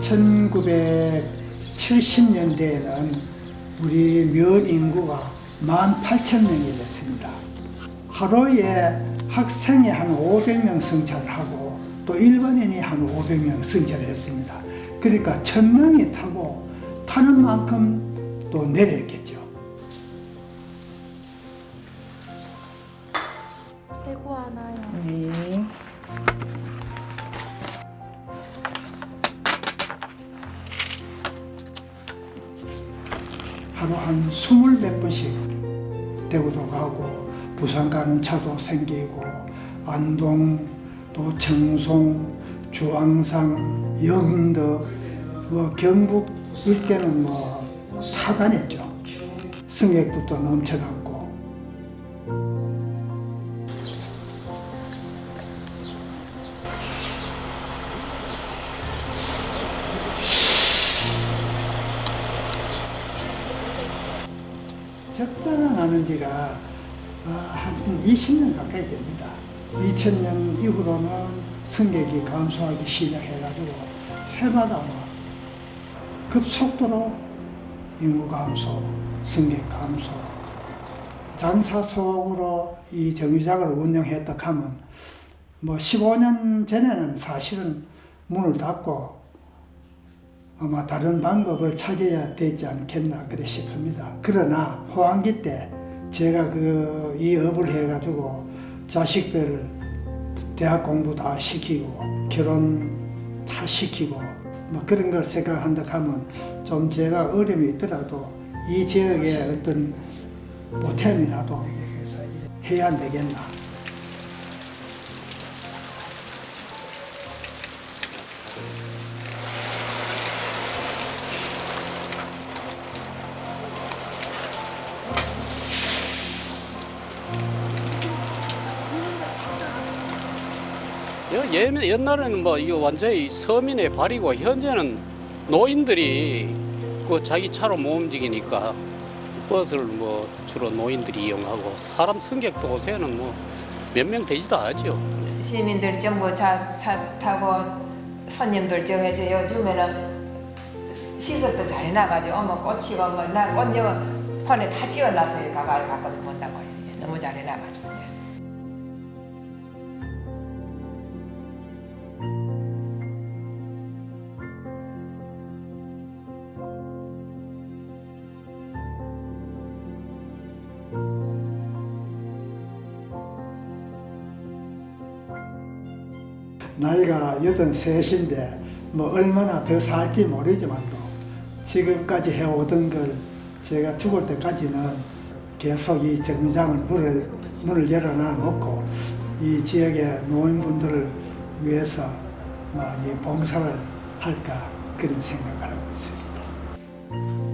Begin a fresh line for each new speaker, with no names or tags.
1970년대에는 우리 면 인구가 18,000명이 됐습니다. 하루에 학생이 한 500명 승차를 하고 또 일반인이 한 500명 승차를 했습니다. 그러니까 1000명이 타고 타는 만큼 또 내렸겠죠. 하루 한 스물 몇 번씩 대구도 가고 부산 가는 차도 생기고 안동 또 청송 주황산 영덕 뭐 경북 일대는 뭐 타다녔죠. 승객도 또 넘쳐났고 적자가 나는 지가 어, 한 20년 가까이 됩니다. 2000년 이후로는 승객이 감소하기 시작해가지고 해마다 뭐 급속도로 인구 감소, 승객 감소. 장사 속으로 이 정류장을 운영했다 하면 뭐 15년 전에는 사실은 문을 닫고 아마 다른 방법을 찾아야 되지 않겠나 그래 싶습니다. 그러나 호황기 때 제가 그 이 업을 해가지고 자식들 대학 공부 다 시키고 결혼 다 시키고 뭐 그런 걸 생각한다 하면 좀 제가 어려움이 있더라도 이 지역의 어떤 보탬이라도 해야 되겠나.
예- 옛날에는 뭐 이거 완전히 서민의 발이고 현재는 노인들이 그 자기 차로 못 움직이니까 버스를 뭐 주로 노인들이 이용하고 사람 승객도 요새는 뭐 몇 명 되지도 않죠.
시민들 전부 차, 차 타고 손님들 저 해줘 요즘에는 시설도 잘 해놔가지고 어머 꽃이고 뭐나 꽃 여거 폰에 다 찍어놔서 가가 가거든 본다고 너무 잘 해놔가지고
나이가 여든 셋인데 뭐 얼마나 더 살지 모르지만도 지금까지 해오던 걸 제가 죽을 때까지는 계속 이 정류장을 문을, 문을 열어놔 놓고 이 지역의 노인분들을 위해서 뭐 이 봉사를 할까 그런 생각을 하고 있습니다.